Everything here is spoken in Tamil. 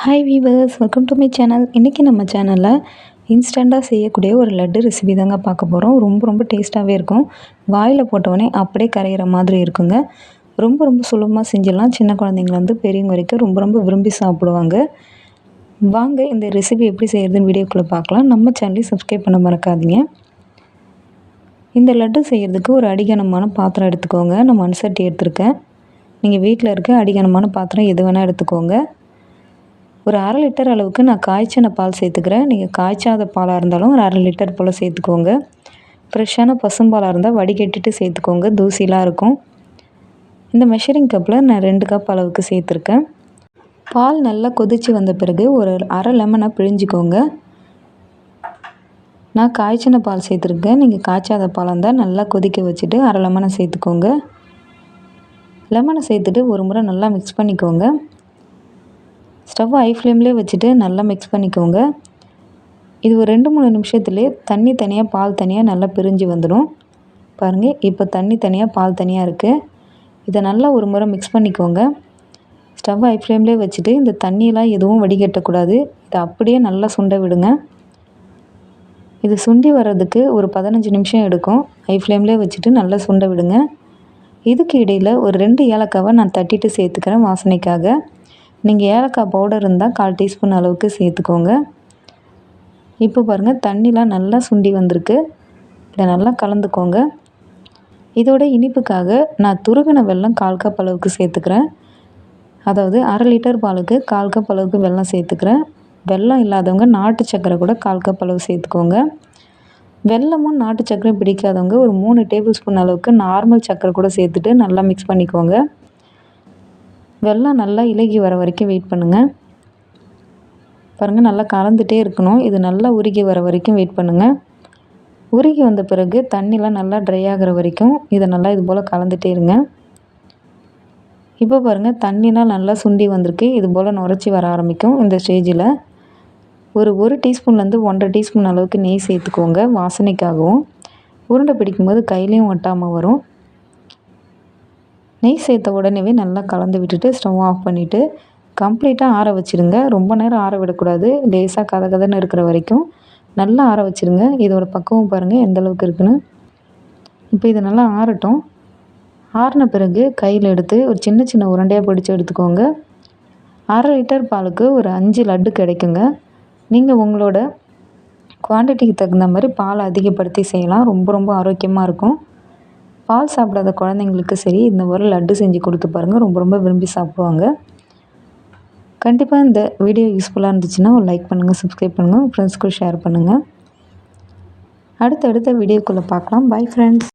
Hi viewers welcome to my channel இன்றைக்கி நம்ம சேனலில் இன்ஸ்டண்ட்டாக செய்யக்கூடிய ஒரு லட்டு ரெசிபி தாங்க பார்க்க போகிறோம் ரொம்ப ரொம்ப டேஸ்ட்டாகவே இருக்கும். வாயில் போட்டவொடனே அப்படியே கரையிற மாதிரி இருக்குங்க. ரொம்ப ரொம்ப சுலபமாக செஞ்சிடலாம். சின்ன குழந்தைங்கலேருந்து பெரியவங்க வரைக்கும் ரொம்ப ரொம்ப விரும்பி சாப்பிடுவாங்க. வாங்க இந்த ரெசிபி எப்படி செய்கிறதுன்னு வீடியோக்குள்ளே பார்க்கலாம். நம்ம சேனலையும் சப்ஸ்கிரைப் பண்ண மறக்காதீங்க. இந்த லட்டு செய்கிறதுக்கு ஒரு அடிகனமான பாத்திரம் எடுத்துக்கோங்க. நான் மண் எடுத்திருக்கேன். நீங்கள் வீட்டில் இருக்க அடிகனமான பாத்திரம் எது வேணால் எடுத்துக்கோங்க. ஒரு அரை லிட்டர் அளவுக்கு நான் காய்ச்சின பால் சேர்த்துக்கிறேன். நீங்கள் காய்ச்சாத பாலாக இருந்தாலும் ஒரு அரை லிட்டர் போல் சேர்த்துக்கோங்க. ஃப்ரெஷ்ஷான பசும்பாலாக இருந்தால் வடிகட்டிட்டு சேர்த்துக்கோங்க. தூசிலாம் இருக்கும். இந்த மெஷரிங் கப்பில் நான் ரெண்டு கப் அளவுக்கு சேர்த்துருக்கேன். பால் நல்லா கொதித்து வந்த பிறகு ஒரு அரை லெமனை பிழிஞ்சிக்கோங்க. நான் காய்ச்சின பால் சேர்த்துருக்கேன். நீங்கள் காய்ச்சாத பாலாக இருந்தால் நல்லா கொதிக்க வச்சுட்டு அரை லெமனை சேர்த்துக்கோங்க. லெமனை சேர்த்துட்டு ஒரு முறை நல்லா மிக்ஸ் பண்ணிக்கோங்க. ஸ்டவ் ஹை ஃப்ளேம்லேயே வச்சுட்டு நல்லா மிக்ஸ் பண்ணிக்கோங்க. இது ஒரு ரெண்டு மூணு நிமிஷத்துலேயே தண்ணி தனியாக பால் தனியாக நல்லா பிரிஞ்சு வந்துடும். பாருங்கள் இப்போ தண்ணி தனியாக பால் தனியாக இருக்குது இதை நல்லா ஒரு முறை மிக்ஸ் பண்ணிக்கோங்க. ஸ்டவ் ஹை ஃப்ளேம்லேயே வச்சுட்டு இந்த தண்ணியெலாம் எதுவும் வடிகட்டக்கூடாது. இதை அப்படியே நல்லா சுண்ட விடுங்க. இது சுண்டி வர்றதுக்கு ஒரு பதினஞ்சு நிமிஷம் எடுக்கும். ஹை ஃப்ளேம்லேயே வச்சுட்டு நல்லா சுண்ட விடுங்க. இதுக்கு இடையில் ஒரு ரெண்டு ஏலக்காவை நான் தட்டிட்டு சேர்த்துக்கிறேன் வாசனைக்காக. நீங்கள் ஏலக்காய் பவுடர் இருந்தால் கால் டீஸ்பூன் அளவுக்கு சேர்த்துக்கோங்க. இப்போ பாருங்கள் தண்ணிலாம் நல்லா சுண்டி வந்திருக்கு. இதை நல்லா கலந்துக்கோங்க. இதோட இனிப்புக்காக நான் துருகின வெல்லம் கால் கப் அளவுக்கு சேர்த்துக்கிறேன். அதாவது அரை லிட்டர் பாலுக்கு கால் கப் அளவுக்கு வெள்ளம் சேர்த்துக்கிறேன். வெள்ளம் இல்லாதவங்க நாட்டு சக்கரை கூட கால் கப் அளவு சேர்த்துக்கோங்க. வெல்லமும் நாட்டு சக்கரையும் பிடிக்காதவங்க ஒரு மூணு டேபிள் ஸ்பூன் அளவுக்கு நார்மல் சக்கரை கூட சேர்த்துட்டு நல்லா மிக்ஸ் பண்ணிக்கோங்க. வெள்ளம் நல்லா இலகி வர வரைக்கும் வெயிட் பண்ணுங்கள் பாருங்கள் நல்லா கலந்துகிட்டே இருக்கணும். இது நல்லா உருகி வர வரைக்கும் வெயிட் பண்ணுங்கள் உருகி வந்த பிறகு தண்ணிலாம் நல்லா ட்ரை ஆகிற வரைக்கும் இதை நல்லா இது போல் கலந்துகிட்டே இருங்க. இப்போ பாருங்கள் தண்ணினால் நல்லா சுண்டி வந்திருக்கு. இது போல் நுரைச்சி வர ஆரம்பிக்கும் இந்த ஸ்டேஜில் ஒரு ஒரு டீஸ்பூன்லேருந்து ஒன்றரை டீஸ்பூன் அளவுக்கு நெய் சேர்த்துக்கோங்க வாசனைக்காகவும். உருண்டை பிடிக்கும்போது கையிலையும் ஒட்டாமல் வரும். நெய் சேர்த்த உடனேவே நல்லா கலந்து விட்டுட்டு ஸ்டவ் ஆஃப் பண்ணிவிட்டு கம்ப்ளீட்டாக ஆற வச்சுருங்க. ரொம்ப நேரம் ஆற விடக்கூடாது. லேசாக கத கதன்னு இருக்கிற வரைக்கும் நல்லா ஆற வச்சுருங்க. இதோட பக்குவம் பாருங்கள் எந்த அளவுக்கு இருக்குன்னு. இப்போ இது நல்லா ஆறட்டும். ஆறின பிறகு கையில் எடுத்து ஒரு சின்ன சின்ன உருண்டையாக பிடிச்சி எடுத்துக்கோங்க. அரை லிட்டர் பாலுக்கு ஒரு அஞ்சு லட்டு கிடைக்குங்க. நீங்கள் உங்களோட குவான்டிட்டிக்கு தகுந்த மாதிரி பாலை அதிகப்படுத்தி செய்யலாம். ரொம்ப ரொம்ப ஆரோக்கியமாக இருக்கும். பால் சாப்பிடாத குழந்தைங்களுக்கு சரி இந்த ஒரு லட்டு செஞ்சு கொடுத்து பாருங்கள் ரொம்ப ரொம்ப விரும்பி சாப்பிடுவாங்க. கண்டிப்பாக இந்த வீடியோ யூஸ்ஃபுல்லாக இருந்துச்சுன்னா ஒரு லைக் பண்ணுங்கள் சப்ஸ்கிரைப் பண்ணுங்கள் ஃப்ரெண்ட்ஸ்க்கு ஷேர் பண்ணுங்கள் அடுத்தடுத்த வீடியோக்குள்ளே பார்க்கலாம். Bye friends